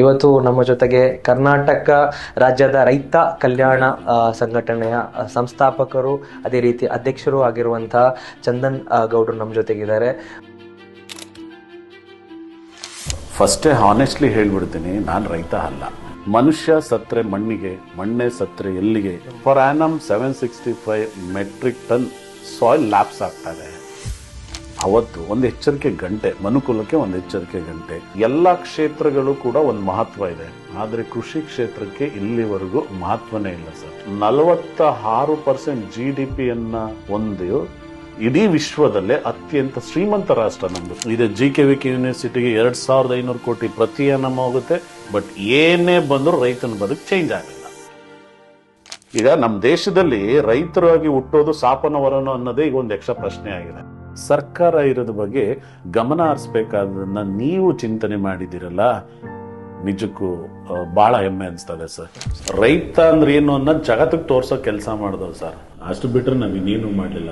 ಇವತ್ತು ನಮ್ಮ ಜೊತೆಗೆ ಕರ್ನಾಟಕ ರಾಜ್ಯದ ರೈತ ಕಲ್ಯಾಣ ಸಂಘಟನೆಯ ಸಂಸ್ಥಾಪಕರು, ಅದೇ ರೀತಿ ಅಧ್ಯಕ್ಷರು ಆಗಿರುವಂತಹ ಚಂದನ್ ಗೌಡರು ನಮ್ಮ ಜೊತೆಗಿದ್ದಾರೆ. ಫಸ್ಟೇ ಹಾನೆಸ್ಟ್ಲಿ ಹೇಳ್ಬಿಡ್ತೀನಿ, ನಾನು ರೈತ ಅಲ್ಲ. ಮನುಷ್ಯ ಸತ್ರೆ ಮಣ್ಣಿಗೆ, ಮಣ್ಣೆ ಸತ್ರೆ ಎಲ್ಲಿಗೆ? Per annum seven sixty five metric ton soil lapse ಆಗ್ತಾ ಅವತ್ತು ಒಂದು ಎಚ್ಚರಿಕೆ ಗಂಟೆ, ಮನುಕುಲಕ್ಕೆ ಒಂದು ಎಚ್ಚರಿಕೆ ಗಂಟೆ. ಎಲ್ಲ ಕ್ಷೇತ್ರಗಳು ಕೂಡ ಒಂದು ಮಹತ್ವ ಇದೆ. ಆದರೆ ಕೃಷಿ ಕ್ಷೇತ್ರಕ್ಕೆ ಇಲ್ಲಿವರೆಗೂ ಮಹತ್ವನೇ ಇಲ್ಲ ಸರ್. ನಲವತ್ತ ಆರು ಪರ್ಸೆಂಟ್ ಜಿ ಡಿ ಪಿಯನ್ನ ಒಂದು ಇಡೀ ವಿಶ್ವದಲ್ಲೇ ಅತ್ಯಂತ ಶ್ರೀಮಂತ ರಾಷ್ಟ್ರ ನಮ್ದು. ಇದೆ ಜಿ ಕೆ ವಿ ಕೆ ಯೂನಿವರ್ಸಿಟಿಗೆ ಎರಡ್ ಸಾವಿರದ ಐನೂರು ಕೋಟಿ ಪ್ರತಿ ನಮ್ಮ ಹೋಗುತ್ತೆ. ಬಟ್ ಏನೇ ಬಂದರೂ ರೈತನ ಬದುಕು ಚೇಂಜ್ ಆಗಲ್ಲ. ಈಗ ನಮ್ಮ ದೇಶದಲ್ಲಿ ರೈತರಾಗಿ ಹುಟ್ಟೋದು ಸಾಪನವರನು ಅನ್ನೋದೇ ಈಗ ಒಂದು ಯಕ್ಷ ಪ್ರಶ್ನೆ ಆಗಿದೆ. ಸರ್ಕಾರ ಇರೋದ್ರ ಬಗ್ಗೆ ಗಮನ ಹರಿಸ್ಬೇಕಾದನ್ನ ನೀವು ಚಿಂತನೆ ಮಾಡಿದಿರಲ್ಲ ನಿಜಕ್ಕೂ ಬಹಳ ಹೆಮ್ಮೆ ಅನಿಸ್ತದೆ ಸರ್. ರೈತ ಅಂದ್ರೆ ಏನು ಅನ್ನೋದು ಜಗತ್ತಿಗೆ ತೋರ್ಸೋ ಕೆಲಸ ಮಾಡಿದವು ಸರ್. ಅಷ್ಟು ಬಿಟ್ರೆ ನಾವು ಇನ್ನೇನು ಮಾಡಲಿಲ್ಲ.